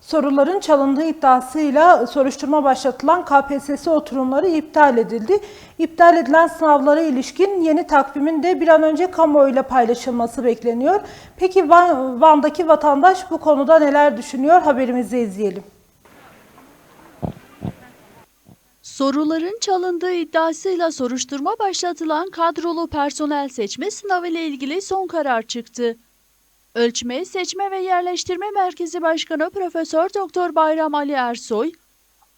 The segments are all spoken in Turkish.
Soruların çalındığı iddiasıyla soruşturma başlatılan KPSS oturumları iptal edildi. İptal edilen sınavlara ilişkin yeni takvimin de bir an önce kamuoyuyla paylaşılması bekleniyor. Peki Van- Van'daki vatandaş bu konuda neler düşünüyor? Haberimizi izleyelim. Soruların çalındığı iddiasıyla soruşturma başlatılan kadrolu personel seçme sınavı ile ilgili son karar çıktı. Ölçme, Seçme ve Yerleştirme Merkezi Başkanı Profesör Doktor Bayram Ali Ersoy,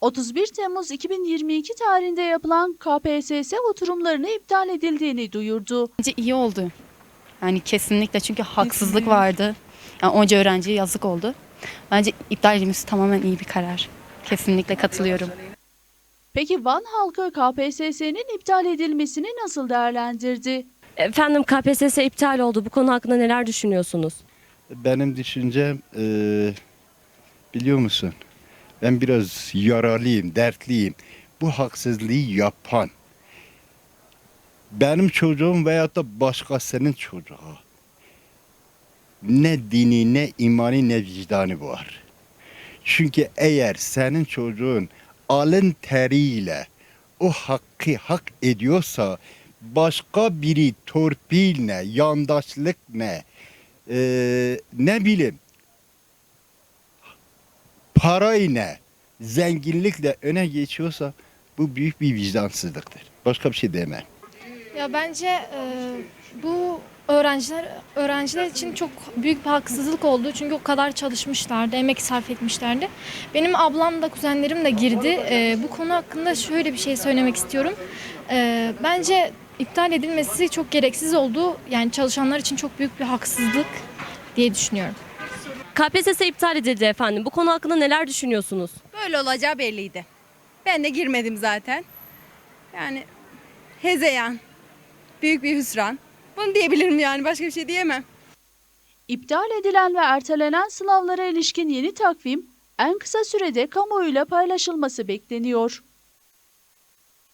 31 Temmuz 2022 tarihinde yapılan KPSS oturumlarını iptal edildiğini duyurdu. Bence iyi oldu. Yani kesinlikle çünkü haksızlık vardı. Yani onca öğrenciye yazık oldu. Bence iptal edilmesi tamamen iyi bir karar. Kesinlikle katılıyorum. Peki Van halkı KPSS'nin iptal edilmesini nasıl değerlendirdi? Efendim KPSS iptal oldu. Bu konu hakkında neler düşünüyorsunuz? Benim düşüncem eee, biliyor musun? Ben biraz yaralıyım, dertliyim. Bu haksızlığı yapan benim çocuğum veyahut da başkasının çocuğu ne dini, ne imani, ne vicdanı var. Çünkü eğer senin çocuğun alın teriyle o hakkı hak ediyorsa başka biri torpille, yandaşlık ne, eee, ne bileyim parayla, zenginlikle öne geçiyorsa bu büyük bir vicdansızlıktır. Başka bir şey demem. Ya bence e, bu öğrenciler öğrenciler için çok büyük bir haksızlık oldu. Çünkü o kadar çalışmışlardı, emek sarf etmişlerdi. Benim ablam da kuzenlerim de girdi. E, bu konu hakkında şöyle bir şey söylemek istiyorum. E, bence iptal edilmesi çok gereksiz oldu. Yani çalışanlar için çok büyük bir haksızlık diye düşünüyorum. KPSS iptal edildi efendim. Bu konu hakkında neler düşünüyorsunuz? Böyle olacağı belliydi. Ben de girmedim zaten. Yani hezeyan. Büyük bir hüsran. Bunu diyebilirim yani başka bir şey diyemem. İptal edilen ve ertelenen sınavlara ilişkin yeni takvim en kısa sürede kamuoyuyla paylaşılması bekleniyor.